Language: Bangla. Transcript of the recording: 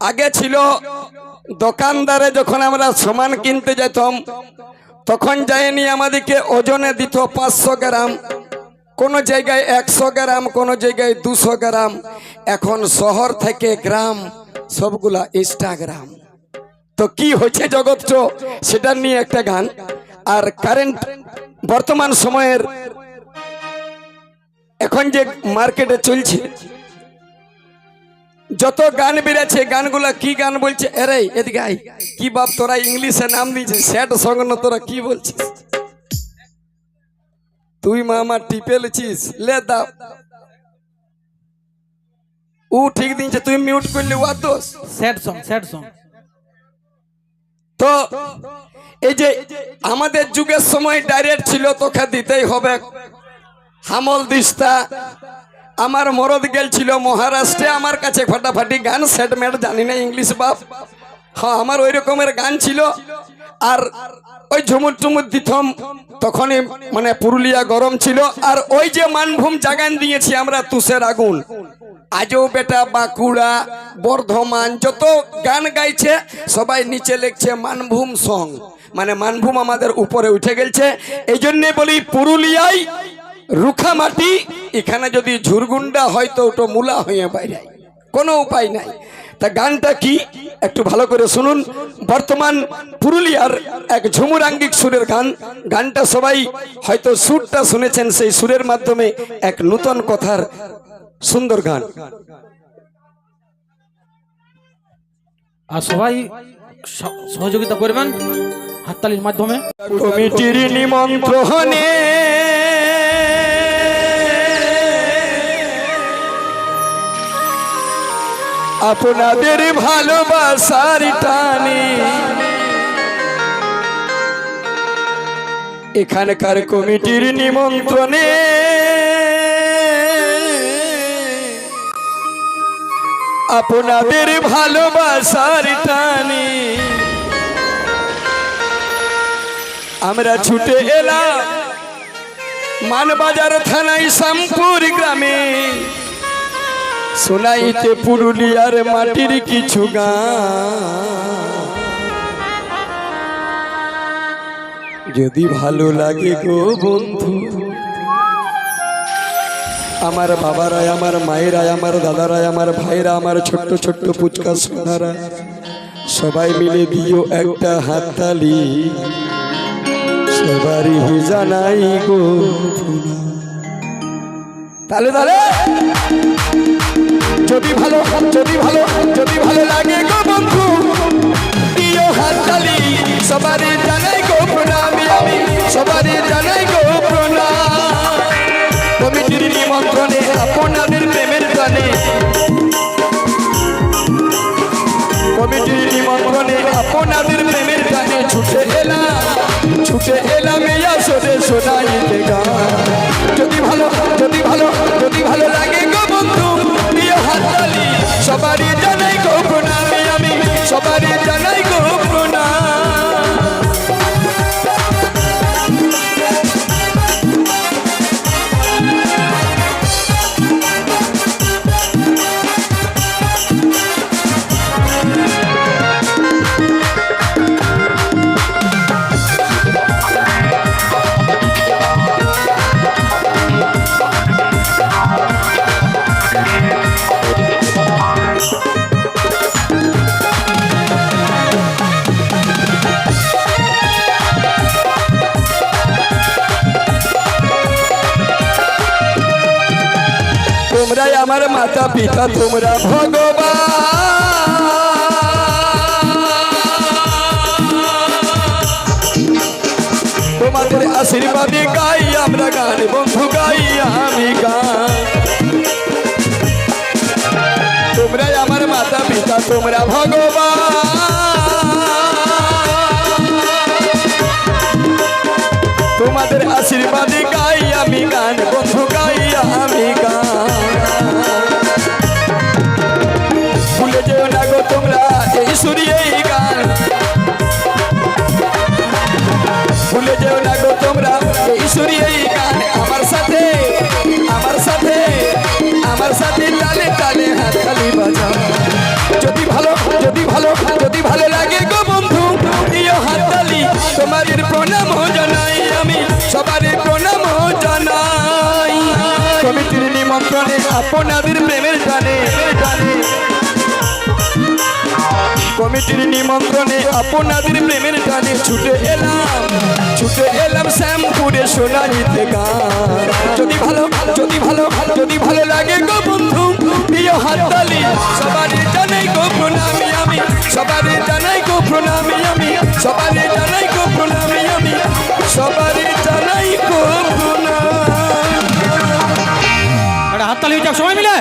আগে ছিল দোকানদারে যখন আমরা সমান কিনতে যেতাম, তখন যায়নি আমাদেরকে ওজনে দিত পাঁচশো গ্রাম, কোন জায়গায় একশো গ্রাম, কোন জায়গায় দুশো গ্রাম, এখন শহর থেকে গ্রাম, সবগুলা ইনস্টাগ্রাম তো কি হয়েছে জগৎ সেটা নিয়ে একটা গান। আর কারেন্ট বর্তমান সময়ের, এখন যে মার্কেটে চলছে যত গান বেড়েছে গানগুলা কি গান বলছে? এরে এদিকে আই কি বাপ তোরা ইংলিশে নাম দিয়েছে স্যাড সঙ্গ না তোরা কি বলছিস? তুই মা আমার টিপেলছিস লে দাও। ও ঠিক দিনছে তুই মিউট করলি ওয়া দোষ। স্যাড সং স্যাড সং তো এই যে আমাদের যুগের সময় ডাইরেক্ট ছিল তোকে দিতেই হবে। হামল দিস্তা আমার মরদ গেল ছিল মহারাষ্ট্রে, আমার কাছে ফাটাফাটি গান সেটমেট জানি না ইংলিশ বাপ। হ্যাঁ আমার ওই রকমের গান ছিল। আর ওই ঝুমুর টুমুর দিতাম তখনই মানে পুরুলিয়া গরম ছিল। আর ওই যে মানভূম জাগান দিয়েছি আমরা, তুষের আগুন। আজও বেটা বাঁকুড়া, বর্ধমান, যত গান গাইছে, সবাই নিচে লিখছে মানভূম সং মানে মানভূম আমাদের উপরে উঠে গেছে এই জন্যে বলি পুরুলিয়ায় রুখা মাটি এখানে যদি ঝুরগুন্ডা হয় তো ওটা মূলা হয়ে বাইরে কোনো উপায় নাই। তা গানটা কি? একটু ভালো করে শুনুন। বর্তমান পুরুলিয়ার এক ঝুমুরাঙ্গিক সুরের গান। গানটা সবাই হয়তো সুরটা শুনেছেন সেই সুরের মাধ্যমে এক নূতন কথার সুন্দর গান। আর সবাই সহযোগিতা করবেন হাততালির মাধ্যমে। কমিটির নিমন্ত্রণে আপনাদের ভালোবাসার টানে। এখানকার কমিটির নিমন্ত্রণে আপনাদের ভালোবাসার টানে। আমরা ছুটে এলাম মানবাজার থানায় শামপুর গ্রামে। শোনাইতে পুরুলিয়ার মাটির কিছু গান। যদি ভালো লাগে গো বন্ধু, আমার বাবারাই, আমার মায়েরাই, আমার দাদারাই, আমার ভাইরা, আমার ছোট্ট ছোট্ট পুচকা সোনারা, সবাই মিলে দিও একটা হাততালি। সবারই জানাই গো তাহলে তাহলে যদি ভালো যদি ভালো যদি ভালো লাগে গো বন্ধু। দিও হাততালি সবারই জানাই গো প্রণাম, আমি সবারই জানাই গো প্রণাম। কমিটির নিমন্ত্রণে আপনাদের প্রেমের গানে তোমরাই আমার মাতা পিতা তোমরা ভগবান। তোমাদের আশীর্বাদে গাই, আমরা গান, বন্ধু গাই, আমি গান। তোমরাই আমার মাতা পিতা, তোমরা ভগবান। তোমাদের আশীর্বাদে গাই, আমি গান, বন্ধু গাই, আমি গান। সুরি এই গান আমার সাথে আমার সাথে আমার সাথে তালে তালে হাততালি বাজাও যদি ভালো যদি ভালো যদি ভালো লাগে গো বন্ধু দিও হাততালি, তোমার প্রণাম জানাই আমি, সবার প্রণাম জানাই। কমিটির নিমন্ত্রণে আপনাদের প্রেমের জানে জানে কমিটির নিমন্ত্রণে আপনাদের প্রেমের টানে ছুটে এলাম। ছুটে এলাম শ্যামপুরে সোনারিতে গান। যদি ভালো যদি ভালো যদি ভালো লাগে গো বন্ধু, প্রিয় হাততালি, সবারই জানাই গো প্রণামী আমি। সবারই জানাই গো প্রণামী আমি। সবারই জানাই গো প্রণামী আমি। সবারই জানাই গো প্রণামী। হাততালি সবাই মিলে?